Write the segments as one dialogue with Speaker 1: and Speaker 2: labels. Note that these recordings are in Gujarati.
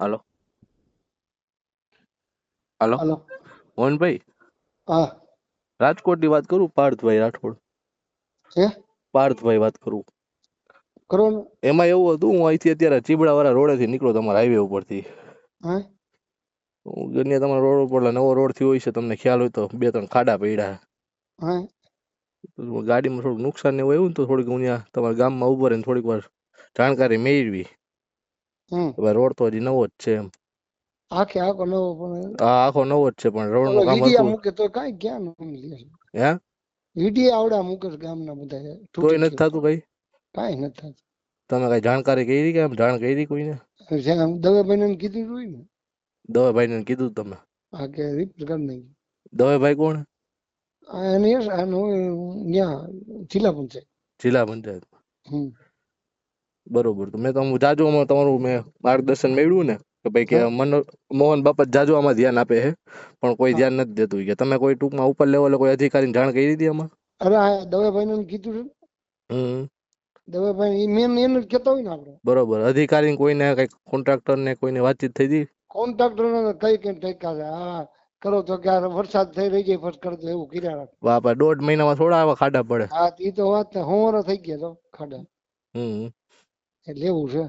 Speaker 1: હાલો હાલો
Speaker 2: હાલો
Speaker 1: મોહનભાઈ
Speaker 2: હા.
Speaker 1: રાજકોટની વાત કરું પાર્થભાઈ રાઠોડ?
Speaker 2: હે?
Speaker 1: પાર્થભાઈ વાત કરું.
Speaker 2: કરો
Speaker 1: એમાં એવું હતું હું અહીંથી અત્યારે ચીબડા વાળા રોડે થી નીકળો તમારા હાઈવે ઉપરથી.
Speaker 2: હા?
Speaker 1: હું ગણ્યા તમારા રોડ ઉપર નવો રોડ થયો હોય છે તમને ખ્યાલ હોય તો બે ત્રણ ખાડા પડ્યા.
Speaker 2: હા?
Speaker 1: ગાડીમાં થોડું નુકસાન ને એવું આવ્યું ને તો થોડીક હું ત્યાં તમારા ગામમાં ઊભો રહીને થોડીક વાર જાણકારી મેળવી.
Speaker 2: હમ.
Speaker 1: રોડ તો હજી નવો જ છે એમ.
Speaker 2: આખે આખો નવો પણ
Speaker 1: આખો નવો જ છે પણ રોડનું કામ હતું.
Speaker 2: મૂકે તો કાંઈ ક્યાં નામ લે
Speaker 1: હે?
Speaker 2: ઈડી આવડા મૂકે ગામના બધા
Speaker 1: તોય નથી થતું કઈ?
Speaker 2: કાંઈ નથી થતું.
Speaker 1: તમે કઈ જાણકારી કરી કે એમ જાણ કરી કોઈને?
Speaker 2: ભાઈ દવાભાઈને કીધું જોઈ ને.
Speaker 1: દવાભાઈ ને કીધું તમે?
Speaker 2: આ કે રિપેર કરી નાખી.
Speaker 1: દવાભાઈ કોણ?
Speaker 2: આ એને આનો ત્યાં જિલ્લા પંચાયત.
Speaker 1: જિલ્લા પંચાયત
Speaker 2: હમ.
Speaker 1: બરોબર. તો મેં તમે જાજુ આમાં તમારું મેં માર્ગદર્શન મેળવ્યું ને કે ભાઈ કે મનો મોહન બાપત જાજુ આમાં ધ્યાન આપે છે પણ કોઈ
Speaker 2: હા.
Speaker 1: ધ્યાન નથી દેતું કે તમે કોઈ ટૂંકમાં ઉપર લેવલે કોઈ અધિકારીને જાણ કરી હતી આમાં?
Speaker 2: અરે આ દવાભાઈને કીધું છે
Speaker 1: હમ.
Speaker 2: દવાભાઈ મેન એને જ કહેતા હોય ને આપણે.
Speaker 1: બરોબર. અધિકારી કોઈને કઈ કોન્ટ્રાક્ટર ને કોઈને વાતચીત થઈ હતી?
Speaker 2: કોન્ટ્રાક્ટર કઈ કઈ ટેકા છે. હા કરો તો કે આ વરસાદ થઈ રહી જાય ફસ કરતો એવું કર્યા રાખે.
Speaker 1: બાપા દોઢ મહિનામાં થોડા આવા ખાડા પડે.
Speaker 2: હા ઈ તો વાત ને હોવારા થઈ ગયા તો ખાડા.
Speaker 1: હમ.
Speaker 2: એટલે એવું છે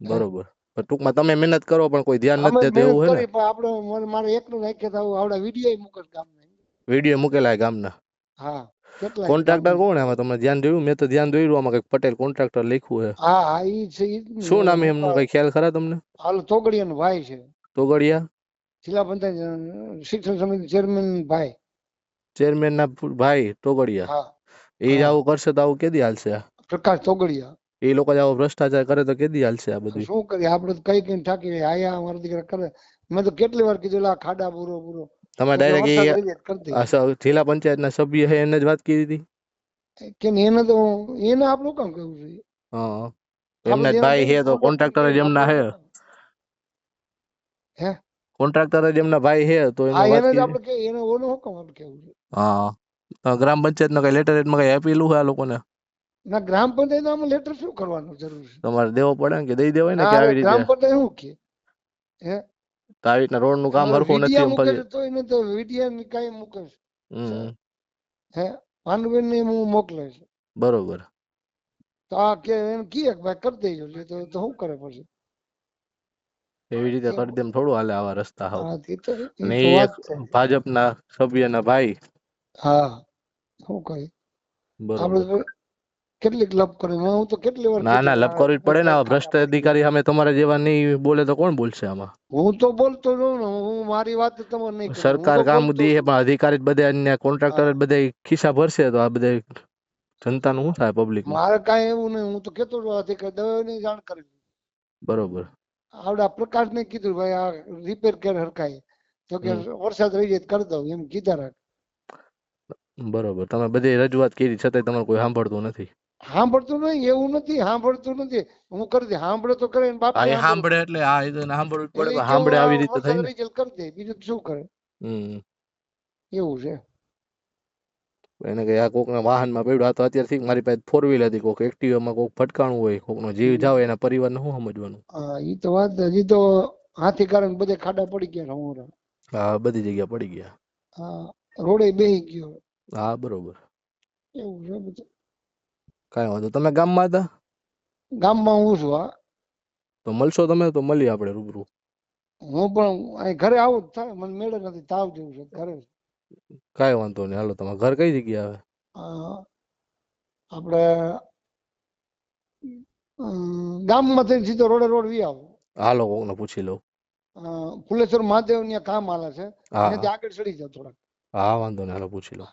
Speaker 1: બરોબર. ટૂંકમાં તમે મહેનત કરો પણ કોઈ ધ્યાન નથી દેતું એવું
Speaker 2: મહેનત
Speaker 1: હે ને?
Speaker 2: પણ આપણે મારે એકલું નાખ્યા તો આવડા વીડિયો મૂકે ગામના.
Speaker 1: વીડિયો મૂકેલા ગામના?
Speaker 2: હા કેટલા
Speaker 1: કોન્ટ્રાક્ટર કોણ આમાં તમને ધ્યાન જોયું? મેં તો ધ્યાન જોયું આમાં કંઈક પટેલ કોન્ટ્રાક્ટર લખ્યું છે
Speaker 2: હા હા ઈ છે.
Speaker 1: શું નામ એમનું? કઈ ખ્યાલ ખરા તમને?
Speaker 2: હાલ તોગડિયાનો ભાઈ છે.
Speaker 1: તોગડિયા?
Speaker 2: જિલ્લા પંચાયત શિક્ષણ સમિતિ ચેરમેન ભાઈ.
Speaker 1: ચેરમેન ના ભાઈ તોગડિયા?
Speaker 2: હા.
Speaker 1: એ જ આવું કરશે તો આવું કેદી હાલશે?
Speaker 2: પ્રકાશ તોગડિયા.
Speaker 1: એ લોકો જ આવો ભ્રષ્ટાચાર કરે તો કેદી હાલશે આ બધું?
Speaker 2: શું કરીએ? આપણે કઈ કઈ ઠાકી આયા અમારા દીકરા કરે. મેં તો કેટલી વાર કીધું લા ખાડા પૂરો પૂરો
Speaker 1: તમે ડાયરેક્ટ જિલ્લા પંચાયતના સભ્ય છે એને જ વાત કરી હતી
Speaker 2: કેમ કે એને તો એને આપણું કામ કરવું જોઈએ?
Speaker 1: હા એમને ભાઈ છે તો કોન્ટ્રાક્ટર જ એમના છે
Speaker 2: હે?
Speaker 1: કોન્ટ્રાક્ટર જ એમના ભાઈ છે તો
Speaker 2: હા
Speaker 1: એને વાત કરી.
Speaker 2: આપણે કે એને ઓનો હુકમ આપણે કેવું છે
Speaker 1: હા. ગ્રામ પંચાયતનો કઈ લેટરમાં કઈ આપેલું છે આ લોકોને?
Speaker 2: ના ગ્રામ પંચાયત આમાં લેટર શું કરવાનું જરૂર છે?
Speaker 1: તમારે દેવો પડે ને કે દઈ દેવાય ને કે આવી રીતે ગ્રામ
Speaker 2: પંચાયત શું કે? હે?
Speaker 1: તો આવી રીતના રોડનું કામ હરખું નથી એમ
Speaker 2: પછી તો એને તો વિડિયા ની કાંઈ મૂકે છે. હે? ભાનુબેન ને હું મોકલે છે.
Speaker 1: બરોબર.
Speaker 2: તો આ કે એમ કીએ કે ભાઈ કરી દેજો લે તો તો શું કરે પછી?
Speaker 1: એવી રીતે. કરી દેમ થોડું હાલે આવા રસ્તા હાવ. એક ભાજપના સભ્યના ભાઈ.
Speaker 2: હા શું કહે?
Speaker 1: બરોબર.
Speaker 2: કેટલીક લપ કરી? હું તો કેટલી વાર
Speaker 1: ના ના લપ કરવી પડે ને ભ્રષ્ટ અધિકારી સામે તમારા જેવા નહીં બોલે તો કોણ બોલશે આમાં?
Speaker 2: હું તો બોલતો જ ને હું મારી વાત તમને નહીં
Speaker 1: સરકાર કામ દી છે પણ અધિકારી બધે અન્ય કોન્ટ્રાક્ટર બધે ખિસ્સા ભરશે તો આ બધા જનતાનું શું થાય પબ્લિક
Speaker 2: મારે કાંઈ એવું નહીં હું તો કેતો જ અધિકારી દવાની જાણ કરી
Speaker 1: બરોબર.
Speaker 2: આવડા પ્રકાશ ને કીધું ભાઈ આ રિપેર કેર હરકાય તો કે વરસાદ રહી જાય કરી દઉં એમ કીધા રાખ.
Speaker 1: બરોબર તમે બધી રજૂઆત કરી છતાંય તમારે કોઈ સાંભળતું નથી.
Speaker 2: સાંભળતું નહીં એવું નથી સાંભળતું નથી. હું કરી દે સાંભળે તો કરે બાપ
Speaker 1: હા સાંભળે એટલે આ સાંભળવું પડે સાંભળે આવી રીતે થાય
Speaker 2: કરી દે બીજું શું કરે? એવું છે.
Speaker 1: એને કે આ કોકના વાહનમાં પડ્યું તો અત્યારથી મારી પાસે ફોર વ્હીલ હતી કોક એક્ટિવામાં કોક ફટકાણું હોય કોકનો જીવ જાવ એના પરિવારને શું સમજવાનું?
Speaker 2: હા એ તો વાત. હજી તો હાથી કારણ બધે ખાડા પડી ગયા છે
Speaker 1: હા બધી જગ્યા પડી ગયા.
Speaker 2: હા રોડે બેહી ગયો.
Speaker 1: હા બરોબર.
Speaker 2: એવું છે બધું.
Speaker 1: કાંઈ વાંધો. તમે ગામમાં હતા?
Speaker 2: ગામમાં હું છું હા.
Speaker 1: તો મળશો તમે? તો મળીએ આપણે રૂબરૂ.
Speaker 2: હું પણ અહીં ઘરે આવું જ થાય. મને મેળે નથી. તાવ જેવું છે. ઘરે
Speaker 1: કાંઈ વાંધો નહીં. હાલો તમારે ઘર કઈ જગ્યા આવે?
Speaker 2: આપણે ગામમાં થઈને સીધો રોડે રોડ વી આવો.
Speaker 1: હાલો કોકને પૂછી લઉં.
Speaker 2: ફુલેશ્વર મહાદેવ ત્યાં કામ હાલે છે. ત્યાંથી આગળ ચડી જાવ થોડાક.
Speaker 1: હા વાંધો નહીં. હાલો પૂછી લઉં.